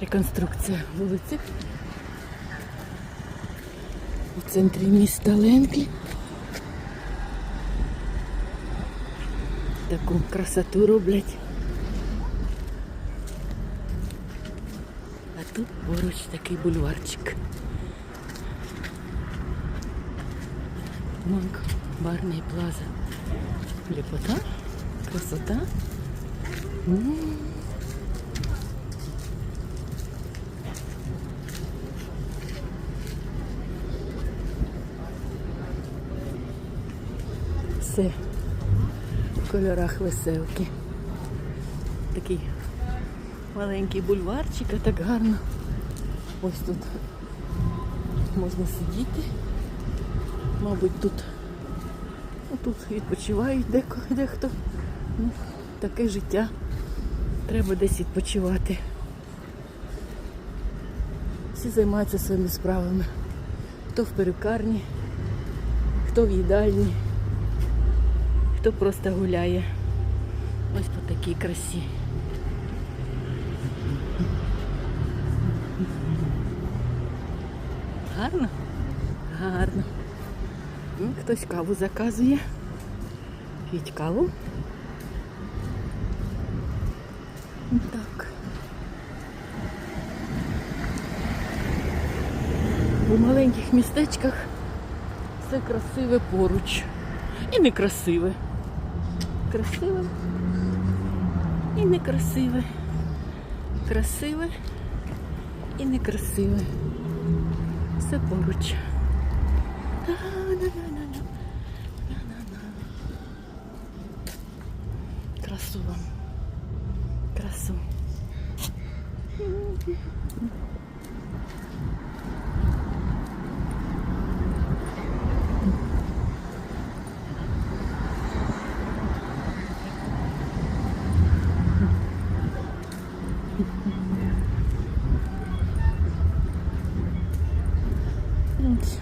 Реконструкція вулиці. У центрі міста Ленклі. Таку красоту роблять. А тут поруч такий бульварчик. Монк, барная плаза. Лепота, красота. М. Все в кольорах веселки. Такий маленький бульварчик, а так гарно. Ось тут можна сидіти. Мабуть, тут, ну, тут відпочивають деко, дехто. Ну, таке життя. Треба десь відпочивати. Всі займаються своїми справами. Хто в перукарні, хто в їдальні, хто просто гуляє. Ось по такій красі. Гарно? Гарно. М, Хтось каву заказує. П'ють каву. Так. У маленьких містечках все красиве поруч. І некрасиве. Красиве і некрасиве. Красиве і некрасиве. Все поруч. Красу вам. Красу.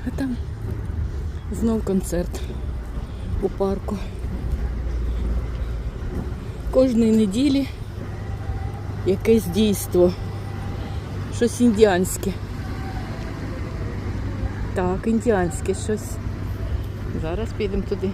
А там знов концерт у парку. Кожної неділі якесь дійство. Щось індіанське. Так, індіанське щось. Зараз підемо туди.